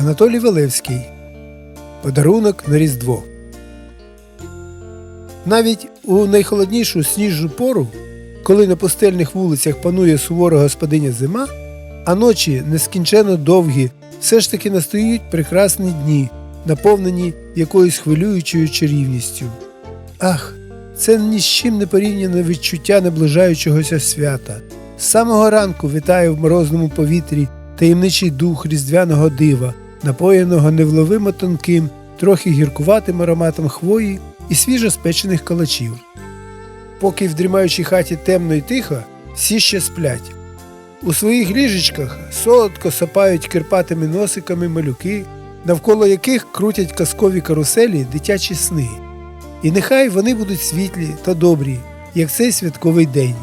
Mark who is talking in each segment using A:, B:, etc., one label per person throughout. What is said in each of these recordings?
A: Анатолій Велевський. Подарунок на Різдво. Навіть у найхолоднішу сніжну пору, коли на пустельних вулицях панує сувора господиня зима, а ночі нескінченно довгі, все ж таки настають прекрасні дні, наповнені якоюсь хвилюючою чарівністю. Ах, це ні з чим не порівняне відчуття наближаючогося свята. З самого ранку вітає в морозному повітрі таємничий дух різдвяного дива, напоєного невловимо тонким, трохи гіркуватим ароматом хвої і свіжоспечених калачів. Поки в дрімаючій хаті темно і тихо, всі ще сплять. У своїх ліжечках солодко сапають кирпатими носиками малюки, навколо яких крутять казкові каруселі дитячі сни. І нехай вони будуть світлі та добрі, як цей святковий день.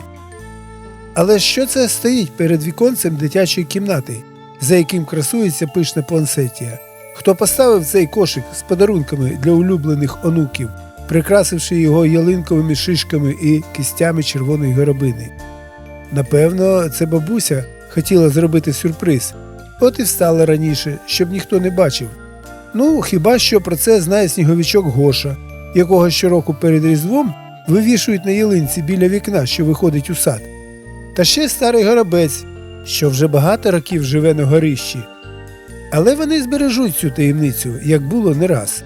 A: Але що це стоїть перед віконцем дитячої кімнати, за яким красується пишна пуансетія? Хто поставив цей кошик з подарунками для улюблених онуків, прикрасивши його ялинковими шишками і кистями червоної горобини? Напевно, це бабуся хотіла зробити сюрприз, от і встала раніше, щоб ніхто не бачив. Ну, хіба що про це знає сніговичок Гоша, якого щороку перед Різдвом вивішують на ялинці біля вікна, що виходить у сад. Та ще старий горобець, що вже багато років живе на горищі. Але вони збережуть цю таємницю, як було не раз.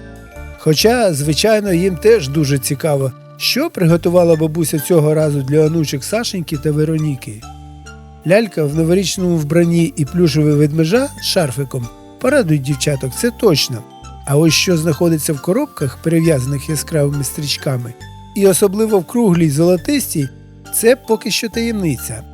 A: Хоча, звичайно, їм теж дуже цікаво, що приготувала бабуся цього разу для онучок Сашеньки та Вероніки. Лялька в новорічному вбранні і плюшевий ведмежа з шарфиком порадують дівчаток, це точно. А ось що знаходиться в коробках, перев'язаних яскравими стрічками, і особливо в круглій золотистій, це поки що таємниця.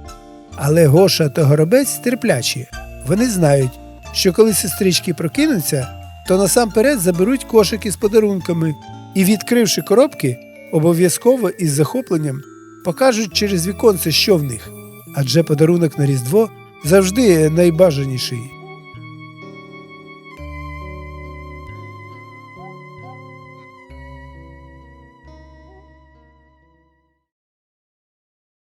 A: Але Гоша та Горобець терплячі. Вони знають, що коли сестрички прокинуться, то насамперед заберуть кошики з подарунками і, відкривши коробки, обов'язково із захопленням покажуть через віконце, що в них. Адже подарунок на Різдво завжди найбажаніший.